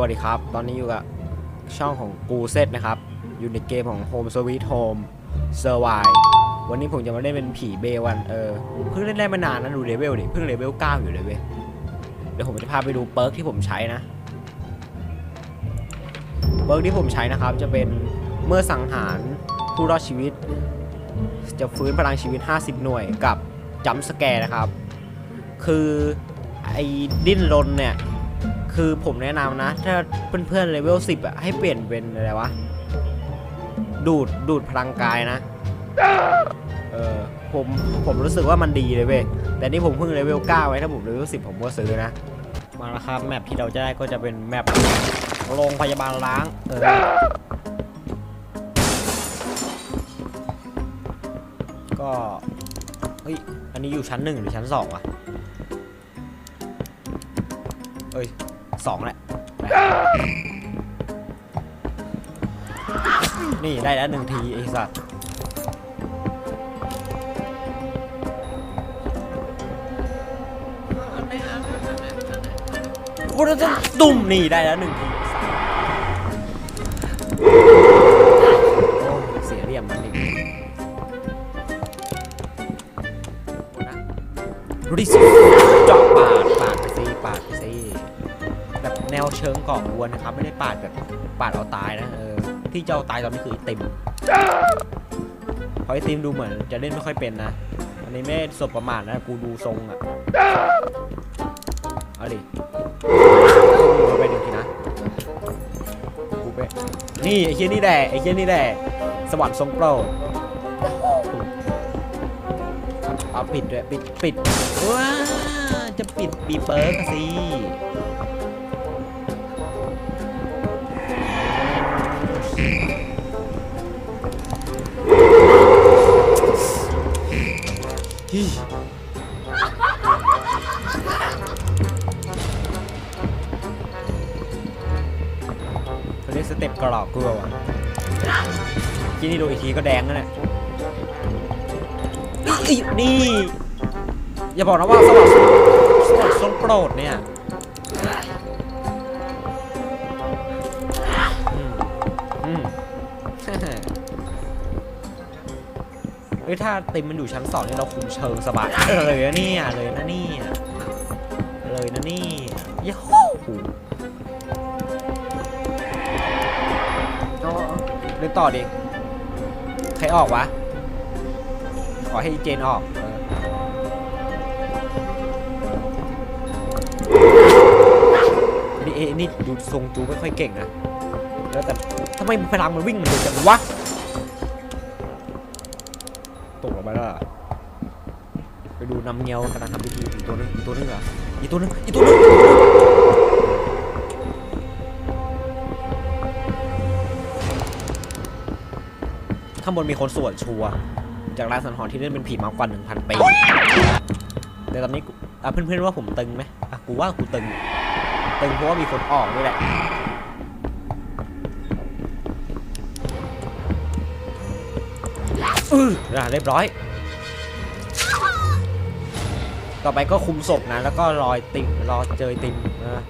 วัสดีครับ ตอนนี้อยู่กับช่องของกูเซตนะครับ อยู่ในเกมของ Home Sweet Home Survive วันนี้ผมจะมาเล่นเป็นผีเบวัน เออ เพิ่งเล่นได้ไม่นานนะดูเลเวลดิ เพิ่งเลเวล9อยู่เลยเว้ย เดี๋ยวผมจะพาไปดูเปิร์กที่ผมใช้นะ เปิร์กที่ผมใช้นะครับ จะเป็นเมื่อสังหารผู้รอดชีวิต จะฟื้นพลังชีวิต 50 หน่วยกับจัมสแกร์นะครับ คือไอ้ดิ้นรนเนี่ย คือผมแนะนำนะ ถ้าเพื่อนๆเลเวล10 อะ ให้เปลี่ยนเป็นอะไรวะ ดูดดูดพลังกายนะ เออผมผมรู้สึกว่ามันดีเลยเว้ย แต่นี่ผมเพิ่งเลเวล9ไว้ถ้าผมเลเวล10 ผมก็ซื้อนะ มาแล้วครับ แมปที่เราจะได้ก็จะเป็นแมปโรงพยาบาลล้าง เออ ก็เฮ้ย อันนี้อยู่ชั้นหนึ่งหรือชั้นสองวะ เอ้ย สองแหละนี่ได้แล้วหนึ่งทีไอ้สัตว์กูจะตุ่มนี่ได้แล้วหนึ่งทีเสียเลี่ยมมันอีกดูดิจาะปาดปาด แนวเชิงก่อกวนนะครับ ไม่ได้ปาดแบบปาดเอาตายนะเออที่จะเอาตายตอนนี้คือไอติมเพราะไอติมดูเหมือน จะเล่นไม่ค่อยเป็นนะอันนี้ไม่สบประมาทนะกูดูทรงอะเอาดิกูไปหนึ่งทีนะกูไปนี่ไอ้เชี่ยนี่แหละไอ้เชี่ยนี่แหละสวรรค์ทรงโปรดเอาปิดด้วยปิดปิดว้าจะปิดปีเปิร์กสิ สเต็ปกรอกกลัวว่ะที่นี่ดูอีกทีก็แดงแล้วเนี่ยอีนี่ อย่าบอกนะว่าสวัสดิ์สวัสดิ์ทรงโปรดเนี่ยเฮ้ยถ้าติมมันอยู่ชั้นสองนี่เราคุมเชิงสบายเลยนะเนี่ยเลยนะเนี่ยเลยนะนี่ยาฮู ต่อดิ ใครออกวะ ขอให้เจนออกเออนี่เอนี่ดูทรงจูไม่ค่อยเก่งนะ แล้วแต่ทำไมพลังมันวิ่งมือนเดิมจังวะ ตกลงไปแล้วไปดูน้ำเงี้ยวกำลังทำพิธีอีกตัวนึงอีกตัวนึงเหรออีกตัวนึงอีกตัวนึง ข้างบนมีคนสวดชัวจากร้านสังหรณ์ที่เล่นเป็นผีมากกว่า1,000ปีแต่ตอนนี้เพื่อนๆว่าผมตึงไหมอะกูว่ากูตึง ตึงเพราะว่ามีคนออกด้วยแหละอืออะเรียบร้อย ต่อไปก็คุมศพนะ แล้วก็รอยติมรอเจอติมนะ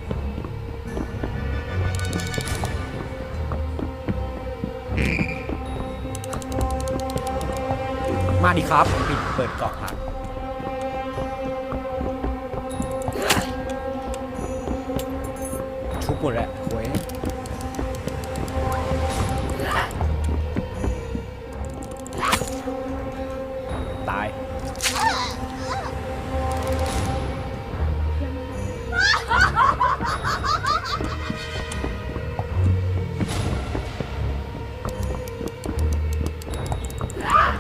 มาดิครับปิดเปิดเกาะครับชุบหมดแล้วโว้ย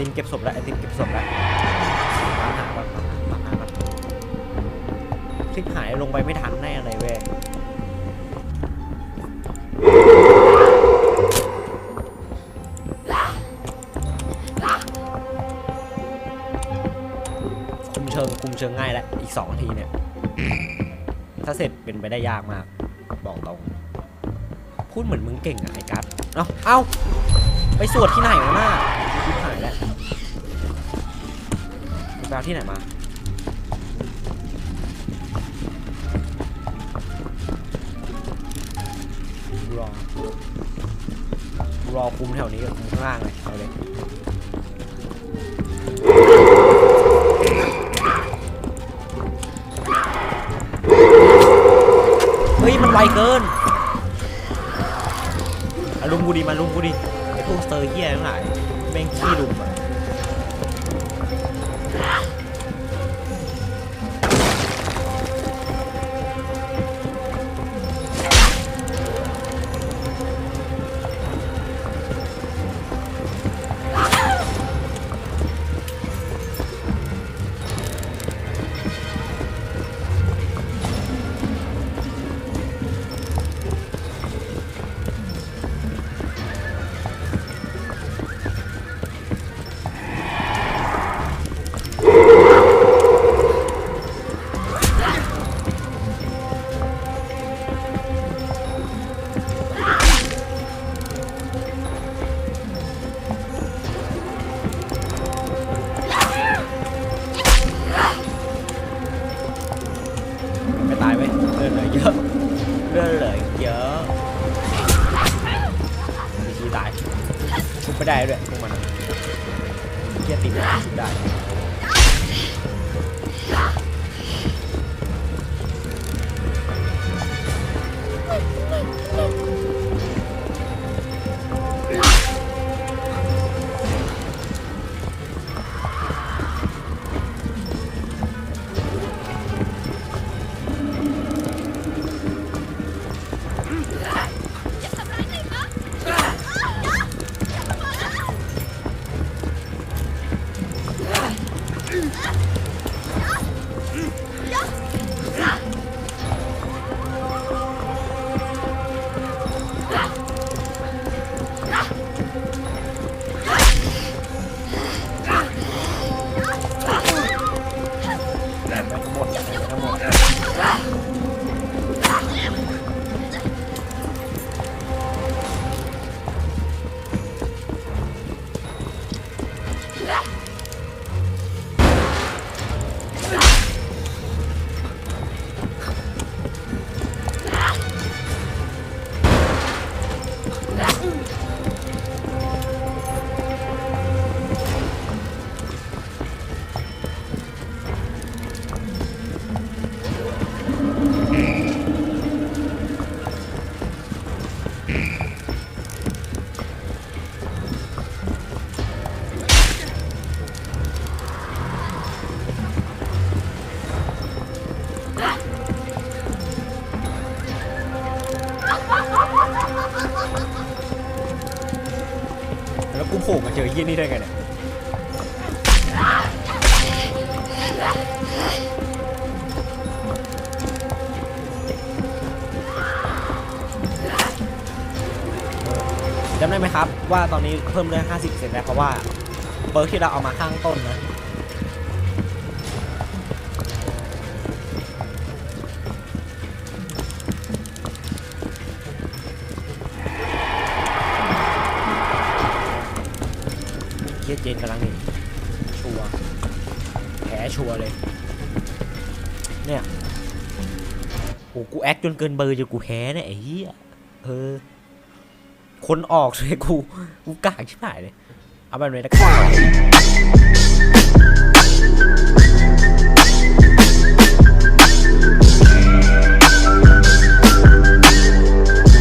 ติมเก็บศพแล้วไอติมเก็บศพแล้วตามหาก่อนตามหาตามหาก่อนคลิปหายลงไปไม่ทันแน่เลยเว้ยคุมเชิงคุมเชิงง่ายแล้วอีกสองนาทีเนี่ย ถ้าเสร็จเป็นไปได้ยากมาก บอกตรง พูดเหมือนมึงเก่งอะไอ้กัสเอ้า เอ้า ไปสวดที่ไหนวะหน้า ไปเอาที่ไหนมารอรอคุมแถวนี้กับคุมข้างล่างเลยเอาเลยเฮ้ย มันไวเกินมาลุมกูดิมาลุมกูดิไอ้พวกสเตอร์เฮียทั้งหลายแม่งขี้ลุมอะ ไม่ตายไหมเลือดเหลือเยอ เจอเยี่ยนี่ได้ไงเนี่ยจำได้ไหมครับ ว่าตอนนี้เพิ่มเลือด50%แล้วเพราะว่าเบิร์กที่เราเอามาข้างต้นนะ ชัวร์เลย เนี่ยโอ้กูแอคจนเกินเบอร์จนกูแพ้เนี่ยไอ้เหี้ยเออ คนออกเลยกู กูกากชิบหายเลย เอาแบบนี้นะครับ